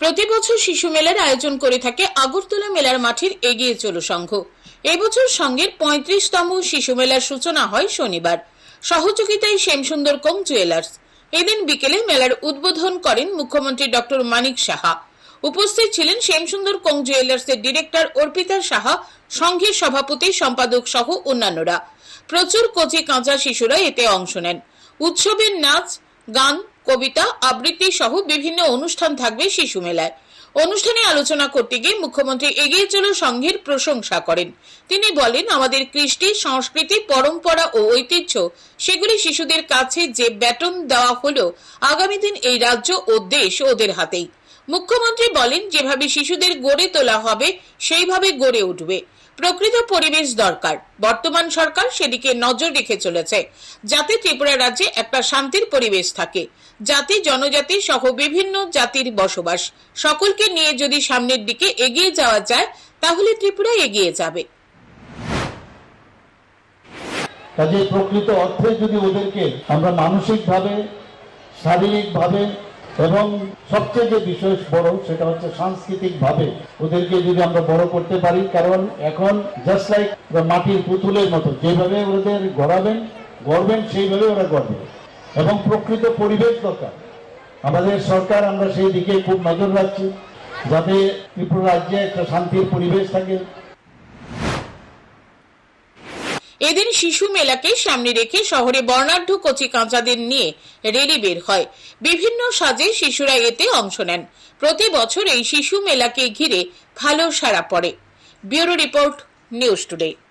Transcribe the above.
প্রতি বছর শিশু মেলার আয়োজন করে থাকে আগরতলা মেলার মাঠের এগিয়ে চলো সংঘ। এবছর সংঘের পঁয়ত্রিশতম শিশু মেলার সূচনা হয় শনিবার। সহযোগিতায় শ্যামসুন্দর কম জুয়েলার্স। এদিন বিকেলে মেলার উদ্বোধন করেন মুখ্যমন্ত্রী ডক্টর মানিক সাহা। উপস্থিত ছিলেন শ্যামসুন্দর কং জুয়েলার্সের ডিরেক্টর অর্পিতা সাহা, সংঘের সভাপতি, সম্পাদক সহ অন্যান্যরা। প্রচুর কচি কাঁচা শিশুরা এতে অংশ নেন। উৎসবের নাচ, গান কবিতা, আবৃত্তি সহ বিভিন্ন অনুষ্ঠান থাকবে শিশু মেলায়। অনুষ্ঠানে আলোচনা করতে গিয়ে মুখ্যমন্ত্রী এগিয়ে চলো সংঘের প্রশংসা করেন। তিনি বলেন, আমাদের কৃষ্টি, সংস্কৃতি, পরম্পরা ও ঐতিহ্য, সেগুলি শিশুদের কাছে যে ব্যাটন দেওয়া হলো, আগামী দিন এই রাজ্য ও দেশ ওদের হাতেই। মুখ্যমন্ত্রী বলেন, যেভাবে শিশুদের গড়ে তোলা হবে, সেইভাবে গড়ে উঠবে। প্রকৃত পরিবেশ দরকার। বর্তমান সরকার সেদিকে নজর রেখে চলেছে। যাতে ত্রিপুরা রাজ্যে একটা শান্তির পরিবেশ থাকে। জাতি, জনজাতি সহ বিভিন্ন জাতির বসবাস। সকলকে নিয়ে যদি সামনের দিকে এগিয়ে যাওয়া যায়, তাহলে ত্রিপুরা এগিয়ে যাবে। কাজে প্রকৃত অর্থে যদি ওদেরকে আমরা মানসিকভাবে, শারীরিকভাবে এবং সবচেয়ে যে বিশেষ বড় সেটা হচ্ছে সাংস্কৃতিকভাবে ওদেরকে যদি আমরা বড় করতে পারি, কারণ এখন জাস্ট লাইক মাটির পুতুলের মতো, যেভাবে ওদের গড়াবেন, গড়বেন, সেইভাবে ওরা গড়বে। এবং প্রকৃত পরিবেশ দরকার। আমাদের সরকার, আমরা সেই দিকে খুব নজর রাখছি, যাতে ত্রিপুরা রাজ্যে একটা শান্তির পরিবেশ থাকে। এদিন শিশু মেলাকে সামনে রেখে শহরে বর্ণাঢ্য কচি কাঁচাদের নিয়ে রেলি বের হয়। বিভিন্ন সাজে শিশুরা এতে অংশ নেন। প্রতি বছর এই শিশু মেলাকে ঘিরে ভালো সাড়া পড়ে। Bureau report, news today.